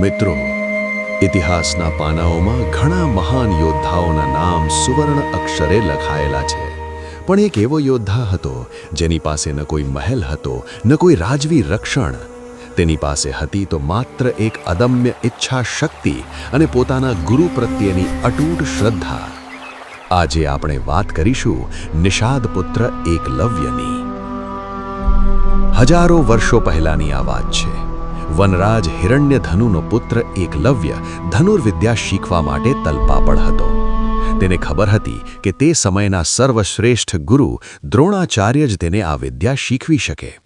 મિત્રો, ઇતિહાસના પાનાઓમાં ઘણા મહાન યોદ્ધાઓના નામ સુવર્ણ અક્ષરે લખાયેલા છે. પણ એક એવો યોદ્ધા હતો, જેની પાસે ન કોઈ મહેલ હતો, ન કોઈ રાજવી રક્ષણ. તેની પાસે હતી તો માત્ર એક અદમ્ય ઈચ્છા શક્તિ અને પોતાના ગુરુ પ્રત્યેની અટૂટ શ્રદ્ધા. આજે આપણે વાત કરીશું નિષાદ પુત્ર એકલવ્યની. હજારો વર્ષો પહેલાની આ વાત છે. વનરાજ હિરણ્યધનુનો પુત્ર એકલવ્ય ધનુર્વિદ્યા શીખવા માટે તલપાપડ હતો. તેને ખબર હતી કે તે સમયના સર્વશ્રેષ્ઠ ગુરુ દ્રોણાચાર્ય જ તેને આ વિદ્યા શીખવી શકે.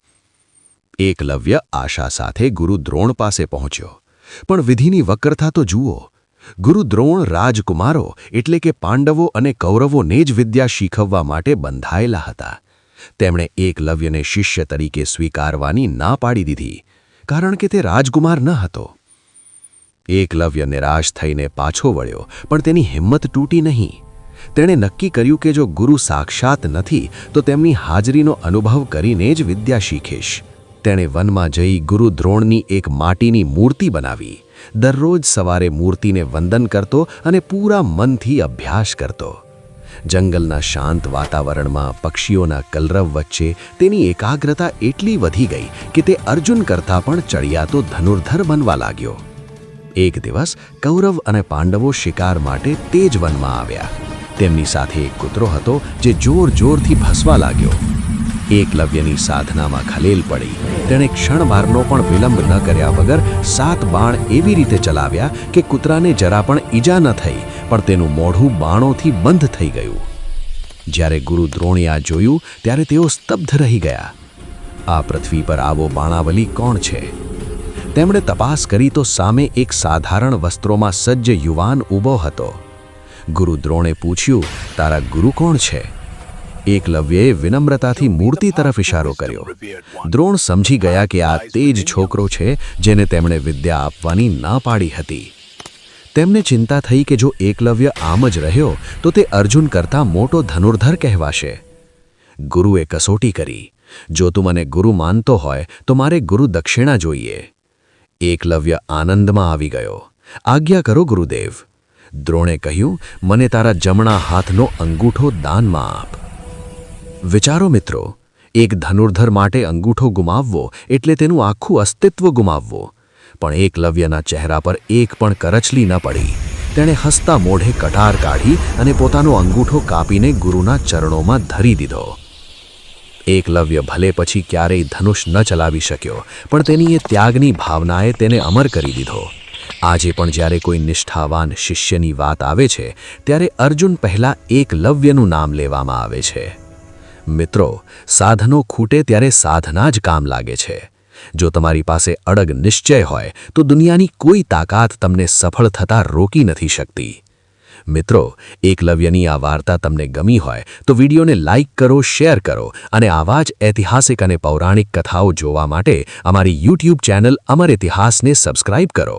એકલવ્ય આશા સાથે ગુરુ દ્રોણ પાસે પહોંચ્યો. પણ વિધિની વક્રતા તો જુઓ. ગુરુ દ્રોણ રાજકુમારો એટલે કે પાંડવો અને કૌરવોને જ વિદ્યા શીખવવા માટે બંધાયેલા હતા. તેમણે એકલવ્યને શિષ્ય તરીકે સ્વીકારવાની ના પાડી દીધી. કારણ કે તે રાજકુમાર ન હતો. એકલવ્ય નિરાશ થઈને પાછો વળ્યો, પણ તેની હિંમત તૂટી નહીં. તેણે નક્કી કર્યું કે જો ગુરુ સાક્ષાત નથી, તો તેમની હાજરીનો અનુભવ કરીને જ વિદ્યા શીખીશ. તેણે વનમાં જઈ ગુરુ દ્રોણની એક માટીની મૂર્તિ બનાવી. દરરોજ સવારે મૂર્તિને વંદન કરતો અને પૂરા મનથી અભ્યાસ કરતો. જંગલના શાંત વાતાવરણમાં પક્ષીઓના કલરવ વચ્ચે તેની એકાગ્રતા એટલી વધી ગઈ કે તે અર્જુન કરતાં પણ ચડિયાતો ધનુર્ધર બનવા લાગ્યો. એક દિવસ કૌરવ અને પાંડવો શિકાર માટે તેજ વનમાં આવ્યા. તેમની સાથે એક કૂતરો હતો જે જોર જોરથી ભસવા લાગ્યો. એકલવ્યની સાધનામાં ખલેલ પડી. તેણે ક્ષણવારનો પણ વિલંબ ન કર્યા વગર સાત બાણ એવી રીતે ચલાવ્યા કે કૂતરાને જરા પણ ઈજા ન થઈ. પણ તેનું મોઢું બાણોથી બંધ થઈ ગયું. જ્યારે ગુરુ દ્રોણે આ જોયું, ત્યારે તેઓ સ્તબ્ધ રહી ગયા. આ પૃથ્વી પર આવો બાણાવલી કોણ છે? તેમણે તપાસ કરી તો સામે એક સાધારણ વસ્ત્રોમાં સજ્જ યુવાન ઊભો હતો. ગુરુ દ્રોણે પૂછ્યું, તારા ગુરુ કોણ છે? એકલવ્યએ વિનમ્રતાથી મૂર્તિ તરફ ઇશારો કર્યો. દ્રોણ સમજી ગયા કે આ તે જ છોકરો છે જેને તેમણે વિદ્યા આપવાની ના પાડી હતી. તેમને ચિંતા થઈ કે જો એકલવ્ય આમ જ રહ્યો, તો તે અર્જુન કરતાં મોટો ધનુર્ધર કહેવાશે. ગુરુએ કસોટી કરી. જો તું મને ગુરુ માનતો હોય, તો મારે ગુરુ દક્ષિણા જોઈએ. એકલવ્ય આનંદમાં આવી ગયો. આજ્ઞા કરો ગુરુદેવ. દ્રોણે કહ્યું, મને તારા જમણા હાથનો અંગૂઠો દાનમાં આપ. વિચારો મિત્રો, એક ધનુર્ધર માટે અંગૂઠો ગુમાવવો એટલે તેનું આખું અસ્તિત્વ ગુમાવવું. પણ એકલવ્યના ચહેરા પર એક પણ કરચલી ન પડી. તેણે હસતા મોઢે કટાર કાઢી અને પોતાનો અંગૂઠો કાપીને ગુરુના ચરણોમાં ધરી દીધો. એકલવ્ય ભલે પછી ક્યારેય ધનુષ ન ચલાવી શક્યો, પણ તેની એ ત્યાગની ભાવનાએ તેને અમર કરી દીધો. આજે પણ જ્યારે કોઈ નિષ્ઠાવાન શિષ્યની વાત આવે છે, ત્યારે અર્જુન પહેલાં એકલવ્યનું નામ લેવામાં આવે છે. મિત્રો, સાધનો ખૂટે ત્યારે સાધના જ કામ લાગે છે. જો તમારી પાસે અડગ નિશ્ચય હોય, તો દુનિયાની કોઈ તાકાત તમને સફળ થતાં રોકી નથી શકતી. મિત્રો, એકલવ્યની આ વાર્તા તમને ગમી હોય, તો વિડીયોને લાઇક કરો, શેર કરો અને આવા જ ઐતિહાસિક અને પૌરાણિક કથાઓ જોવા માટે અમારી યુટ્યુબ ચેનલ અમર ઇતિહાસને સબસ્ક્રાઇબ કરો.